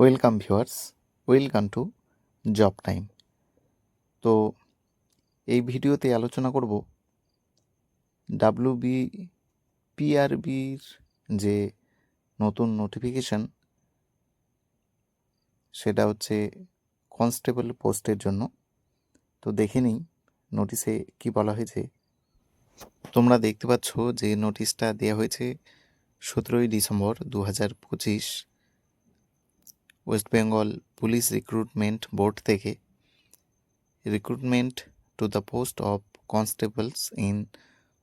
Welcome viewers welcome to job time তো এই ভিডিওতে আলোচনা করব ডাব্লিউ বি পিআরবির যে নতুন নোটিফিকেশান সেটা হচ্ছে কনস্টেবল পোস্টের জন্য। তো দেখে নিই নোটিশে কি বলা হয়েছে। তোমরা দেখতে পাচ্ছ যে নোটিশটা দেওয়া হয়েছে সতেরোই ডিসেম্বর দু হাজার পঁচিশ। West Bengal police recruitment board থেকে recruitment to the post of constables in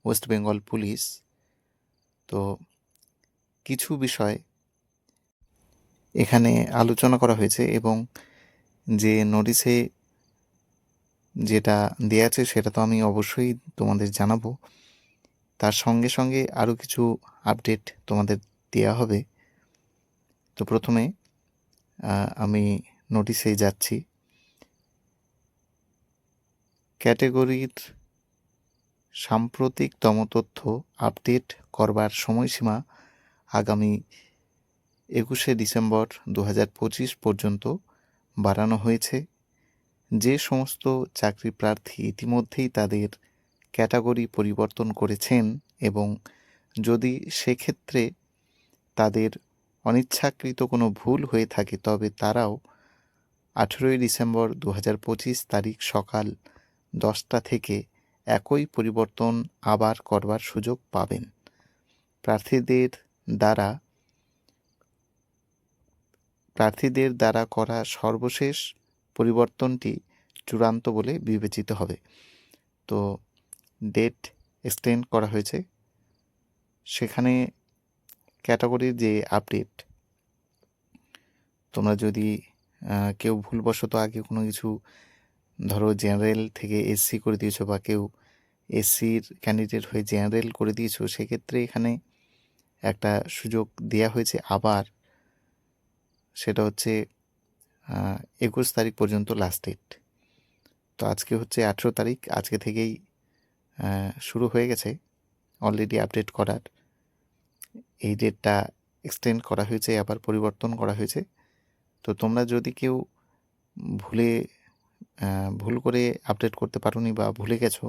West Bengal police. তো কিছু বিষয় এখানে আলোচনা করা হয়েছে এবং যে নোটিশে যেটা দেওয়া আছে সেটা তো আমি অবশ্যই তোমাদের জানাব। তার সঙ্গে সঙ্গে আরও কিছু আপডেট তোমাদের দেওয়া হবে। তো প্রথমে আমি নোটিশে যাচ্ছি। ক্যাটেগরির সাম্প্রতিকতম তথ্য আপডেট করবার সময়সীমা আগামী একুশে ডিসেম্বর দু হাজার পঁচিশ পর্যন্ত বাড়ানো হয়েছে। যে সমস্ত চাকরি প্রার্থী ইতিমধ্যেই তাদের ক্যাটাগরি পরিবর্তন করেছেন এবং যদি সেক্ষেত্রে তাদের অনিচ্ছাকৃত কোনো ভুল হয়ে থাকে, তবে তারাও আঠেরোই ডিসেম্বর দু হাজার পঁচিশ তারিখ সকাল দশটা থেকে একই পরিবর্তন আবার করবার সুযোগ পাবেন। প্রার্থীদের দ্বারা প্রার্থীদের দ্বারা করা সর্বশেষ পরিবর্তনটি চূড়ান্ত বলে বিবেচিত হবে। তো, ডেট এক্সটেন্ড করা হয়েছে। সেখানে ক্যাটাগরির যে আপডেট, তোমরা যদি কেউ ভুলবশত আগে কোনো কিছু, ধরো জেনারেল থেকে এসসি করে দিয়েছ বা কেউ এসসির ক্যান্ডিডেট হয়ে জেনারেল করে দিয়েছ, সেক্ষেত্রে এখানে একটা সুযোগ দেওয়া হয়েছে। আবার সেটা হচ্ছে একুশ তারিখ পর্যন্ত লাস্ট ডেট তো আজকে হচ্ছে আঠেরো তারিখ, আজকে থেকেই শুরু হয়ে গেছে অলরেডি আপডেট করার। এই ডেটটা এক্সটেন্ড করা হয়েছে, আবার পরিবর্তন করা হয়েছে। তো তোমরা যদি কেউ ভুলে ভুল করে আপডেট করতে পারোনি বা ভুলে গেছো,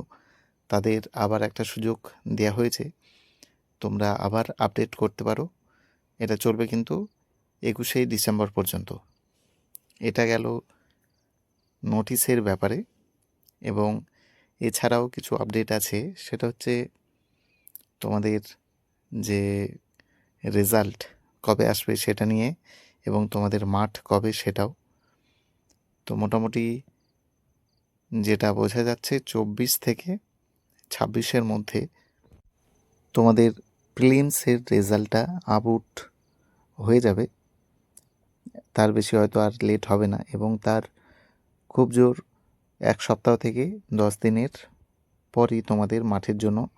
তাদের আবার একটা সুযোগ দেওয়া হয়েছে। তোমরা আবার আপডেট করতে পারো। এটা চলবে কিন্তু একুশে ডিসেম্বর পর্যন্ত। এটা গেল নোটিশের ব্যাপারে এবং এছাড়াও কিছু আপডেট আছে। সেটা হচ্ছে তোমাদের যে রেজাল্ট কবে আসবে সেটা নিয়ে এবং তোমাদের মাঠ কবে সেটাও। তো মোটামুটি যেটা বোঝা যাচ্ছে চব্বিশ থেকে ছাব্বিশের মধ্যে তোমাদের প্রিলিমসের রেজাল্টটা আউট হয়ে যাবে। তার বেশি হয়তো আর লেট হবে না এবং তার খুব জোর এক সপ্তাহ থেকে দশ দিনের পরই তোমাদের মাঠের জন্য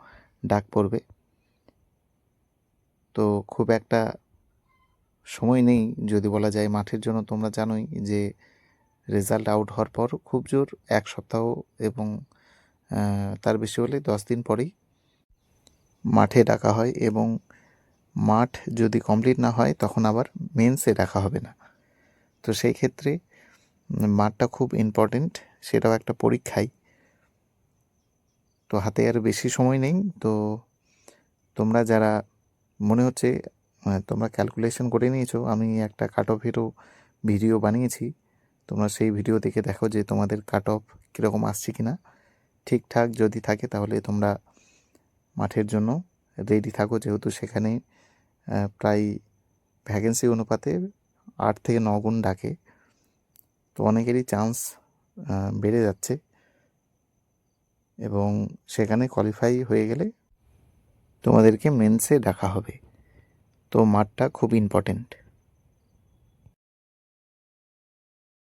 ডাক পড়বে। তো খুব একটা সময় নেই যদি বলা যায় মাঠের জন্য। তোমরা জানোই যে রেজাল্ট আউট হওয়ার পর খুব জোর এক সপ্তাহ এবং তার বেশি হলে দশ দিন পরেই মাঠে ডাকা হয় এবং মাঠ যদি কমপ্লিট না হয় তখন আবার মেন্সে ডাকা হবে না। তো সেই ক্ষেত্রে মাঠটা খুব ইম্পর্টেন্ট সেটাও একটা পরীক্ষাই। তো হাতে আর বেশি সময় নেই। তো তোমরা যারা মনে হচ্ছে তোমরা ক্যালকুলেশন করে নিয়েছো। আমি একটা কাট অফেরও ভিডিও বানিয়েছি। তোমরা সেই ভিডিও দেখে দেখো যে তোমাদের কাট অফ কীরকম আসছে কি না ঠিকঠাক যদি থাকে তাহলে তোমরা মাঠের জন্য রেডি থাকো। যেহেতু সেখানে প্রায় ভ্যাকেন্সি অনুপাতে আট থেকে ন গুণ ডাকে। তো অনেকেরই চান্স বেড়ে যাচ্ছে। এবং সেখানে কোয়ালিফাই হয়ে গেলে তোমাদেরকে মেন্সে ডাকা হবে। তো মাঠটা খুব ইম্পর্টেন্ট